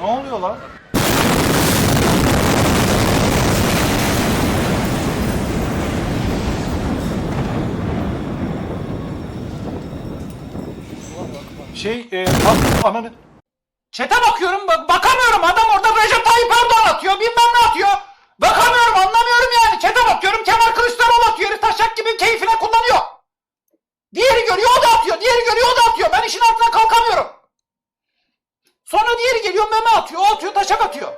Ne oluyor lan? Şey, e, bak, ananı... Çete bakıyorum, bak, bakamıyorum. Adam orada Recep Tayyip Erdoğan atıyor, bilmem ne atıyor. Bakamıyorum, anlamıyorum yani. Çete bakıyorum, Kemal Kılıçdaroğlu atıyor. Taşak gibi keyfine kullanıyor. Diğeri görüyor, o da atıyor. Diğeri görüyor, o da atıyor. Ben işin altına kalkamıyorum. Geliyor, meme atıyor. O atıyor, taşak atıyor.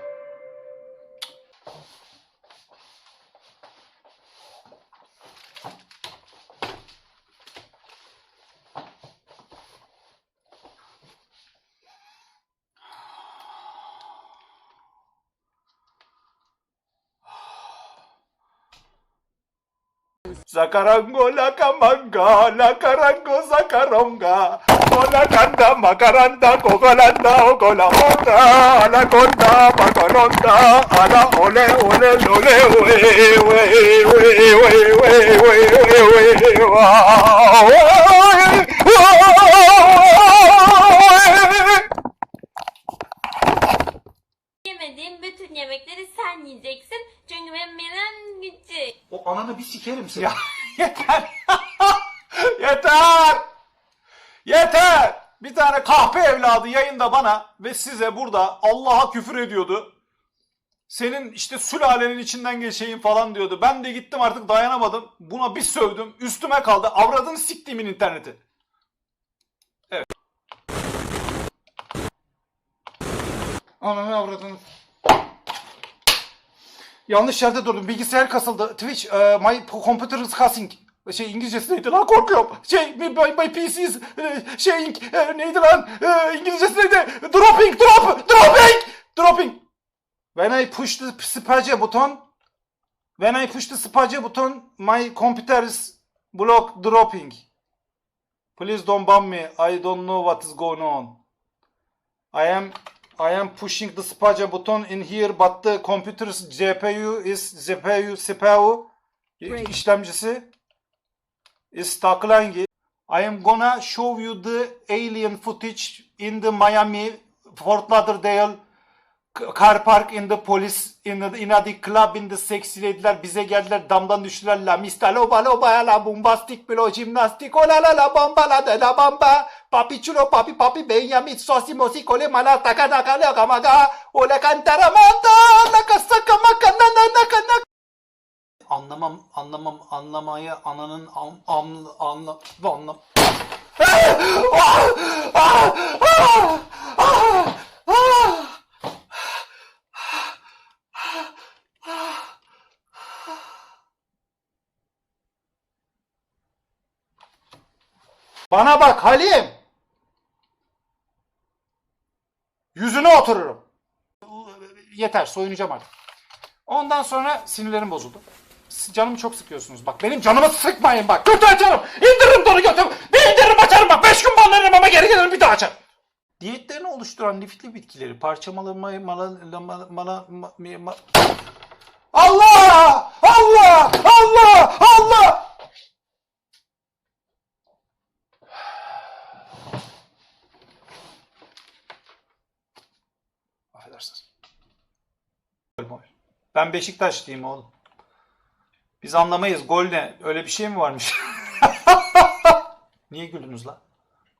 Zakarango la kamanga, la karango zakaronga, ola kanda makaranda, kogolanda, ogola onda, ala konda, makolonda, ala ole ole lole, we we we we we we we we Yeter. Yeter. Bir tane kahpe evladı yayında bana ve size burada Allah'a küfür ediyordu. Senin işte sülalenin içinden geçeyim falan diyordu. Ben de gittim artık dayanamadım. Buna bir sövdüm. Üstüme kaldı. Avradını siktiğimin interneti. Evet. Ananı avradını. Yanlış yerde durdum. Bilgisayar kasıldı. Twitch, e, my computer is cussing. Şey İngilizcesi neydi lan korkuyorum. Şey my, my, my PC is e, şey e, neydi lan? E, İngilizcesi neydi? Dropping, drop, dropping, dropping. When I push the space button, when I push the space button, my computer is block dropping. Please don't bomb me. I don't know what is going on. I am I am pushing the space button in here but the computer's GPU is GPU CPU işlemcisi is stuckling. I am gonna show you the alien footage in the Miami Fort Lauderdale car park in the police in the, in the club in the sexy lady'ler bize geldiler damdan düştüler la mista loba loba la bombastik bilo jimnastik. O la la bamba la de la bamba. Papi chulo papi papi benjamin sosi mosi kole mala taka taka la kamaga o la cantara manda la kasaka makana na na na Anlamam, anlamam, anlamayı ananın am, am, anla, anlam. Bana bak Halim. Yüzüne otururum. Yeter soyunacağım artık. Ondan sonra sinirlerim bozuldu. Canımı çok sıkıyorsunuz. Bak benim canımı sıkmayın bak. Götü açarım. İndiririm donu götüm. Bir indiririm açarım bak. Beş gün banlarım ama geri gelirim bir daha açarım. Diyetlerini oluşturan lifli bitkileri parçamalamayı mala, mala, mala, ma- mi- ma- Allah! Allah! Allah! Allah! Affedersiniz. Ben Beşiktaşlıyım oğlum. Biz anlamayız. Gol ne? Öyle bir şey mi varmış? Niye güldünüz lan?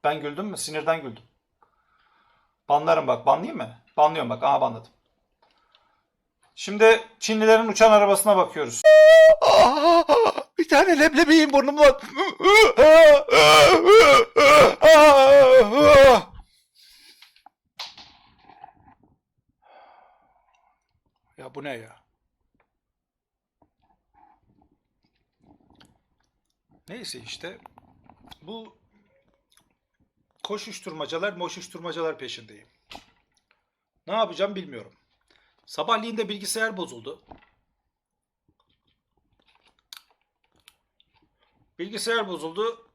Ben güldüm mü? Sinirden güldüm. Banlarım bak. Banlayayım mı? Banlıyorum bak. Aha banladım. Şimdi Çinlilerin uçan arabasına bakıyoruz. Bir tane leblebiyim burnumda. Ya bu ne ya? Neyse işte bu koşuşturmacalar, moşuşturmacalar peşindeyim. Ne yapacağım bilmiyorum. Sabahleyin de bilgisayar bozuldu. Bilgisayar bozuldu.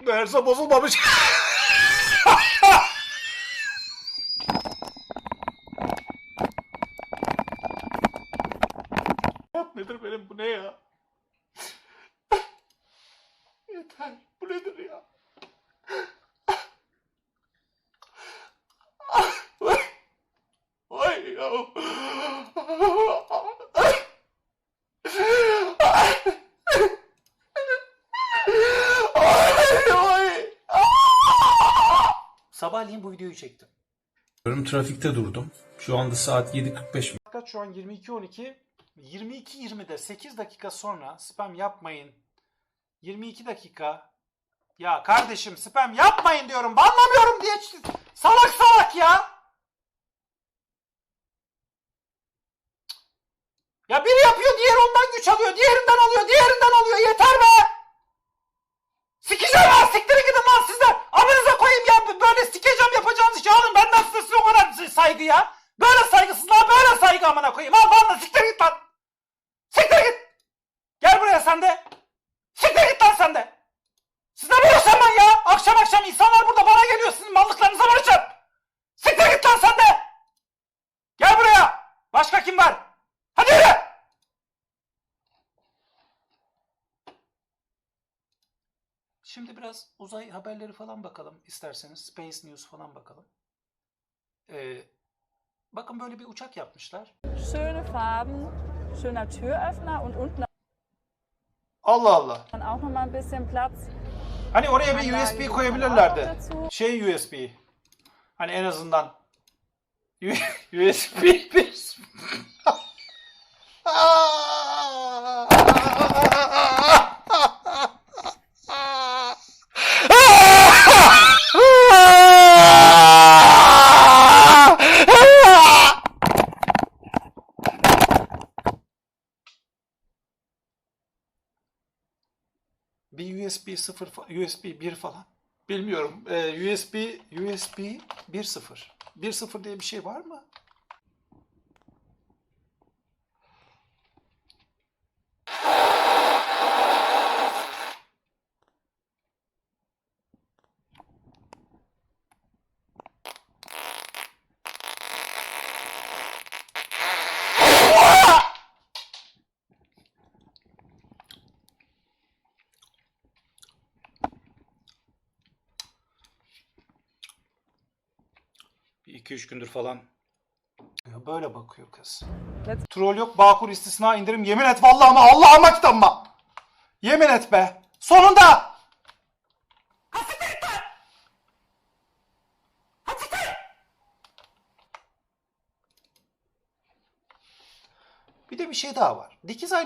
Meğerse bozulmamış. lütfen. Bu nedir ya? Vay ya. Sabahleyin bu videoyu çektim. Trafikte durdum. Şu anda saat 7.45. Fakat şu an 22.12. 22.20'de 8 dakika sonra spam yapmayın 22 dakika. Ya kardeşim spam yapmayın diyorum. Banlamıyorum diye. Salak salak ya. Ya biri yapıyor diğeri ondan güç alıyor. Diğerinden alıyor. Diğerinden alıyor. Yeter be. Sikeceğim ha. Siktirin gidin lan sizler. Amınıza koyayım ya. Böyle sikeceğim yapacağınız işi alın. Benden size size o kadar saygı ya. Böyle saygısızlığa böyle saygı amına koyayım. Al bana siktir git lan. Siktir git. Gel buraya sen de. Siktir git lan sen de. Siz ne vuruyorsun ben ya? Akşam insanlar burada bana geliyor. Sizin mallıklarınıza varacağım. Siktir git lan sen de. Gel buraya. Başka kim var? Hadi yürü. Şimdi biraz uzay haberleri falan bakalım isterseniz. Space News falan bakalım. Ee, bakın böyle bir uçak yapmışlar. Schöne Farben, schöner Türöffner und unten Allah Allah. dann auch nochmal ein bisschen Platz. Hani oraya bir USB koyabilirlerdi. Şey USB. Hani en azından USB. Bir USB 0 fa- USB 1 falan. Bilmiyorum. Ee, USB USB 1.0. 1.0 diye bir şey var mı? Bir iki üç gündür falan. Ya böyle bakıyor kız. Let's- Troll yok, Bağkur istisna indirim. Yemin et vallahi ama Allah'ıma kitabıma. Yemin et be. Sonunda. Bir de bir şey daha var. Dikiz aynı